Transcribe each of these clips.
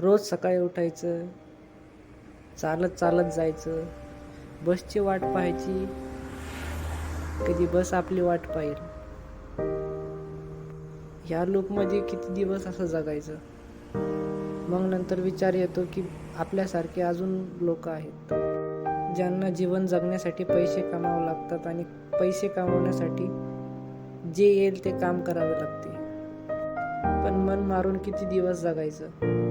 रोज सकाळी उठायचं चालत चालत जायचं. बसची वाट पाहायची. कधी बस आपली वाट पाहिल. ह्या लूपमध्ये किती दिवस असं जगायचं? मग नंतर विचार येतो की आपल्यासारखे अजून लोक आहेत. ज्यांना जीवन जगण्यासाठी पैसे कमावं लागतात आणि पैसे कमावण्यासाठी जे येईल ते काम करावे लागते. पण मन मारून किती दिवस जगायचं?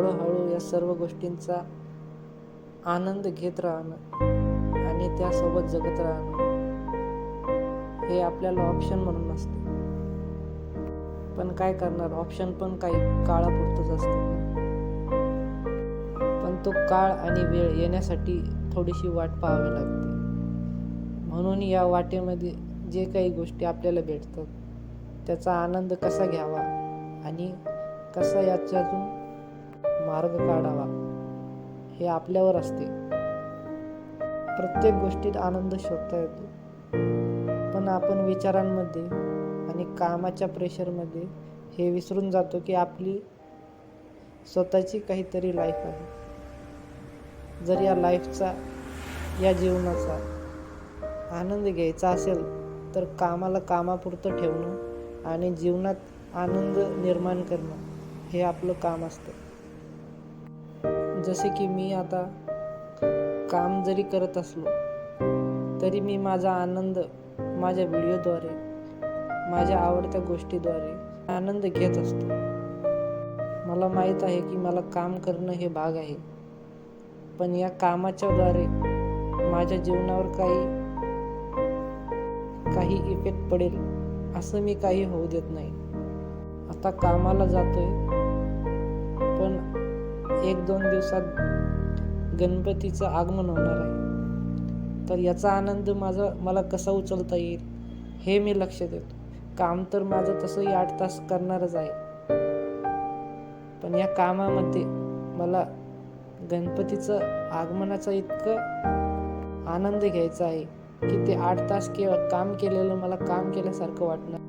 हळूहळू या सर्व गोष्टींचा आनंद घेत राहणं आणि त्यासोबत जगत राहणं हे आपल्याला ऑप्शन म्हणून असते. पण काय करणार? ऑप्शन पण काही काळापुरतंच असते. पण तो काळ आणि वेळ येण्यासाठी थोडीशी वाट पाहावी लागते. म्हणून या वाटेमध्ये जे काही गोष्टी आपल्याला भेटतात त्याचा आनंद कसा घ्यावा आणि कसा याच्यातून मार्ग काढावा. हे आपल्यावर असते. प्रत्येक गोष्टीत आनंद शोधता येतो. पण आपण विचारांमध्ये आणि कामाच्या प्रेशरमध्ये हे विसरून जातो की आपली स्वतःची काहीतरी लाईफ आहे. जर या लाईफचा या जीवनाचा आनंद घ्यायचा असेल तर कामाला कामापुरतं ठेवणं आणि जीवनात आनंद निर्माण करणं हे आपलं काम असतं. जसे की मी आता काम जरी करत असलो तरी मी माझा आनंद माझ्या व्हिडिओद्वारे माझ्या आवडत्या गोष्टीद्वारे आनंद घेत असतो. मला माहीत आहे की मला काम करणं हे भाग आहे पण या कामाच्याद्वारे माझ्या जीवनावर काही काही इफेक्ट पडेल असं मी काही होऊ देत नाही. आता कामाला जातोय एक दोन दिवसात गणपतीचं आगमन होणार आहे. तर याचा आनंद माझा मला कसा उचलता येईल हे मी लक्ष देतो. काम तर माझं तसंही आठ तास करणारच आहे. पण या कामामध्ये मला गणपतीचं आगमनाचा इतकं आनंद घ्यायचा आहे की ते आठ तास के काम केलेलं मला काम केल्यासारखं वाटणार.